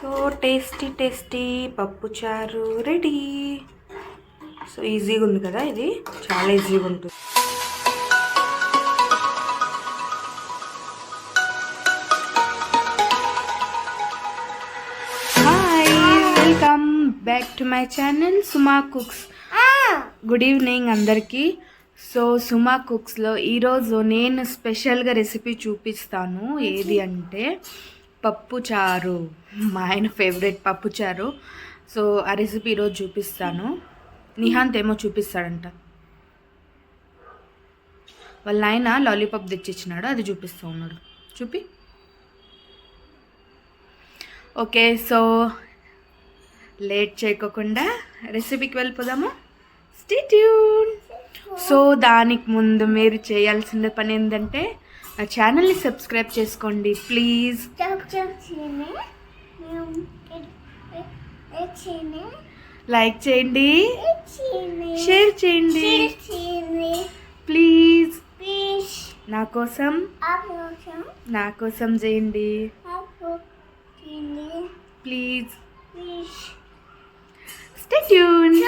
So tasty tasty పప్పు చారు ready. So ఈజీగా ఉంది కదా ఇది? చాలా ఈజీగా ఉంటుంది. Hi welcome back to my channel Suma cooks good evening అందరికీ. సో సుమా కుక్స్లో ఈరోజు నేను స్పెషల్గా రెసిపీ చూపిస్తాను. ఏది అంటే పప్పు చారు మా ఆయన ఫేవరెట్ పప్పు చారు సో ఆ రెసిపీ ఈరోజు చూపిస్తాను. నిహాంత్ ఏమో చూపిస్తాడంట. వాళ్ళ నాయన లాలీపాప్ తెచ్చిచ్చినాడు అది చూపిస్తూ ఉన్నాడు. చూపి. ఓకే సో లేట్ చేయకోకుండా రెసిపీకి వెళ్ళిపోదాము. స్టిట్యూన్ సో దానికి ముందు మీరు చేయాల్సిన పని ఏంటంటే నా ఛానల్ని సబ్స్క్రైబ్ చేసుకోండి ప్లీజ్ లైక్ చేయండి. షేర్ చేయండి. ప్లీజ్ నా కోసం. నా కోసం చేయండి. ప్లీజ్ స్టే ట్యూన్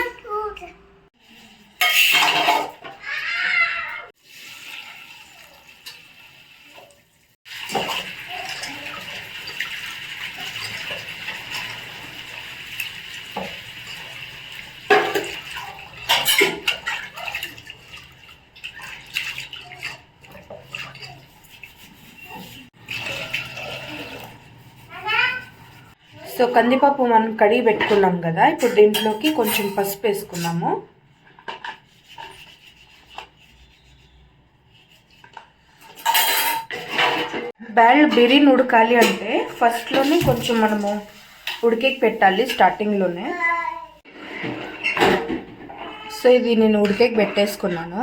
సో కందిపప్పు మనం కడిగి పెట్టుకున్నాం కదా ఇప్పుడు దీంట్లోకి కొంచెం పసుపు వేసుకున్నాము. బ్యాల్ బిర్యానీ ఉడకాలి అంటే ఫస్ట్లోనే కొంచెం మనము ఉడికేకి పెట్టాలి స్టార్టింగ్లోనే. సో ఇది నేను ఉడికేకి పెట్టేసుకున్నాను.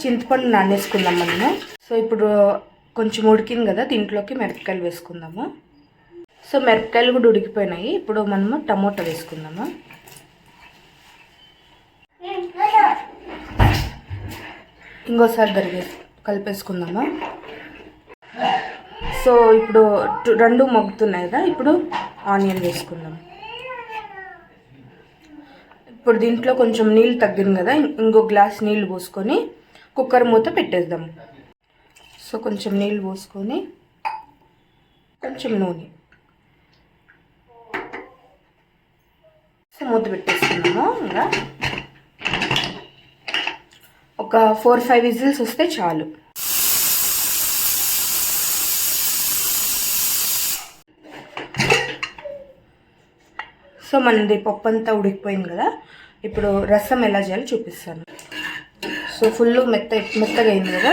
చింతపండు నానేసుకుందాం మనము. సో ఇప్పుడు కొంచెం ఉడికింది కదా దీంట్లోకి మిరపకాయలు వేసుకుందాము. సో మిరపకాయలు కూడా ఉడికిపోయినాయి. ఇప్పుడు మనము టమోటా వేసుకుందాము. ఇంకోసారి దరిగే కలిపేసుకుందాము. సో ఇప్పుడు రెండు మొగ్గుతున్నాయి కదా ఇప్పుడు ఆనియన్ వేసుకుందాం. ఇప్పుడు దీంట్లో కొంచెం నీళ్ళు తగ్గింది కదా ఇంకో గ్లాస్ నీళ్ళు పోసుకొని కుక్కర్ మూత పెట్టేద్దాం. సో కొంచెం నీళ్ళు పోసుకొని కొంచెం నూనె. సో మూత పెట్టేసుకున్నాము ఇంకా. ఒక ఫోర్ ఫైవ్ విజిల్స్ వస్తే చాలు. సో మనది పప్పు అంతా ఉడికిపోయింది కదా ఇప్పుడు రసం ఎలా చేయాలో చూపిస్తాను. సో ఫుల్ మెత్త మెత్తగా అయింది కదా.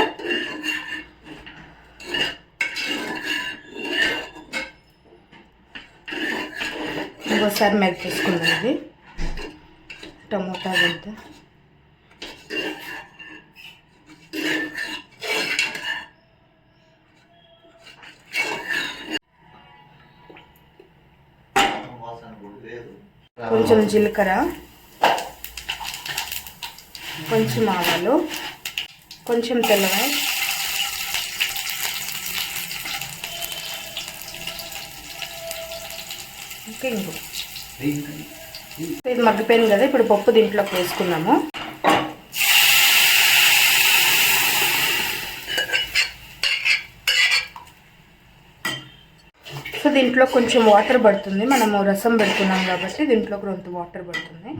ఒకసారి మెల్ట్ చేసుకుందాం ఇది టమోటా అంతా కొంచెం జీలకర్ర కొంచెం ఆవాలు కొంచెం తెల్లవాయి ఇంకా ఇంకో ఇది మగ్గిపోయింది కదా ఇప్పుడు పప్పు దీంట్లోకి వేసుకున్నాము సో దీంట్లో కొంచెం వాటర్ పడుతుంది మనము రసం పెడుతున్నాం కాబట్టి దీంట్లో కొంత వాటర్ పడుతుంది.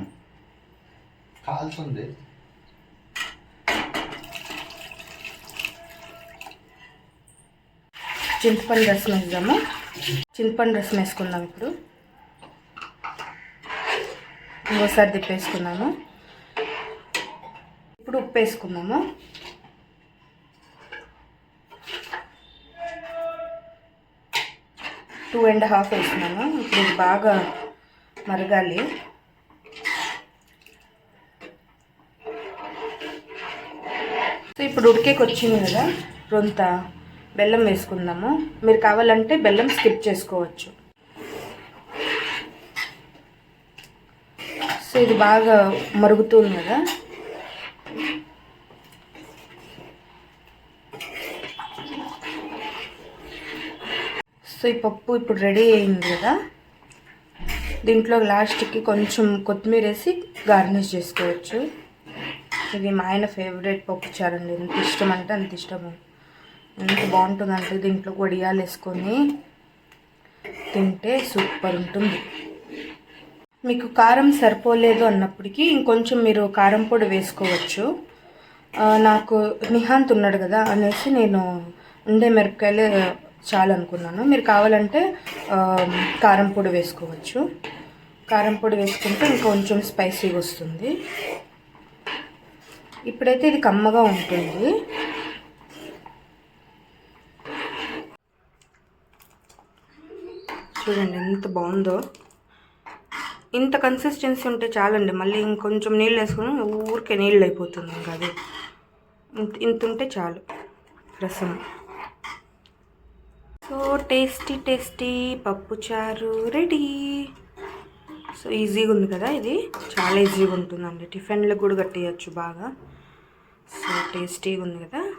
కాల్చుంది. చింతపండు రసం వేద్దాము. చింతపండు రసం వేసుకుందాం ఇప్పుడు. ఇంకోసారి తిప్పేసుకున్నాము ఇప్పుడు ఉప్పు వేసుకుందాము టూ అండ్ హాఫ్ వేసినాము ఇప్పుడు ఇది బాగా మరగాలి. సో ఇప్పుడు ఉడికేకి వచ్చింది కదా రొంత. బెల్లం వేసుకుందాము. మీరు కావాలంటే బెల్లం స్కిప్ చేసుకోవచ్చు. సో ఇది బాగా మరుగుతుంది కదా. సో ఈ పప్పు ఇప్పుడు రెడీ అయింది కదా. దీంట్లో లాస్ట్కి కొంచెం కొత్తిమీర వేసి గార్నిష్ చేసుకోవచ్చు. ఇది మా ఆయన ఫేవరెట్ పప్పు చారండి. ఎంత ఇష్టం అంటే అంత ఇష్టము. ఎంత బాగుంటుందంటే దీంట్లో వడియాలు వేసుకొని తింటే సూపర్ ఉంటుంది. మీకు కారం సరిపోలేదు అన్నప్పటికీ ఇంకొంచెం మీరు కారం పొడి వేసుకోవచ్చు. నాకు నిహాంత్ ఉన్నాడు కదా అనేసి నేను ఉండే మిరపకాయలు చాలనుకున్నాను. మీరు కావాలంటే కారం పొడి వేసుకోవచ్చు. కారం పొడి వేసుకుంటే ఇంకొంచెం స్పైసీగా వస్తుంది. ఇప్పుడైతే ఇది కమ్మగా ఉంటుంది. చూడండి ఎంత బాగుందో. ఇంత కన్సిస్టెన్సీ ఉంటే చాలండి. మళ్ళీ ఇంకొంచెం నీళ్ళు వేసుకుని ఊరికే నీళ్ళు అయిపోతుంది ఇంకా అది. ఇంత ఇంత ఉంటే చాలు రసం. సో టేస్టీ టేస్టీ పప్పుచారు రెడీ. సో ఈజీగా ఉంది కదా ఇది? చాలా ఈజీగా ఉంటుందండి. టిఫిన్లకు కూడా కట్టేయచ్చు బాగా. సో టేస్టీగా ఉంది కదా?